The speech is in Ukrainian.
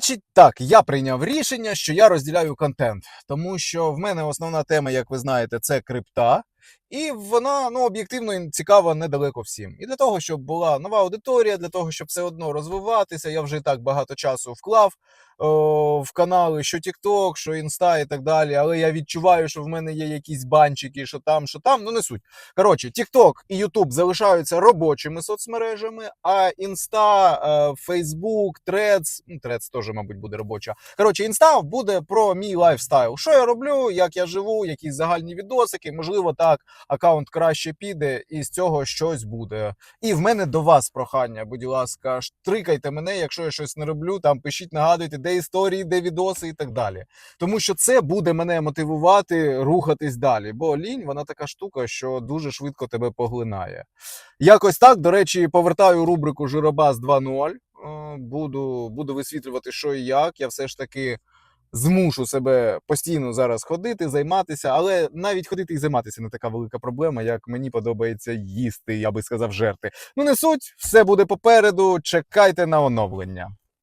Значить, так, я прийняв рішення, що я розділяю контент, тому що в мене основна тема, як ви знаєте, це крипта. І вона ну об'єктивно цікава недалеко всім. І для того, щоб була нова аудиторія, для того, щоб все одно розвиватися, я вже і так багато часу вклав о, в канали, що TikTok, що Інста і так далі. Але я відчуваю, що в мене є якісь банчики, що там, що там. Ну не суть. Коротше, TikTok і YouTube залишаються робочими соцмережами, а Інста, Facebook, Threads, ну Threads теж, мабуть, буде робоча. Коротше, Інста буде про мій лайфстайл. Що я роблю, як я живу, якісь загальні відосики. Можливо, так аккаунт краще піде, і з цього щось буде. І в мене до вас прохання, будь ласка, штрикайте мене, якщо я щось не роблю. Там пишіть, нагадуйте, де історії, де відоси і так далі. Тому що це буде мене мотивувати рухатись далі. Бо лінь вона така штука, що дуже швидко тебе поглинає. Якось так, до речі, повертаю рубрику Жиробас 2.0. Е, Буду, буду висвітлювати, що і як. Я все ж таки змушу себе постійно зараз ходити, займатися, але навіть ходити і займатися не така велика проблема, як мені подобається їсти, я би сказав, жерти. Ну не суть, все буде попереду. Чекайте на оновлення.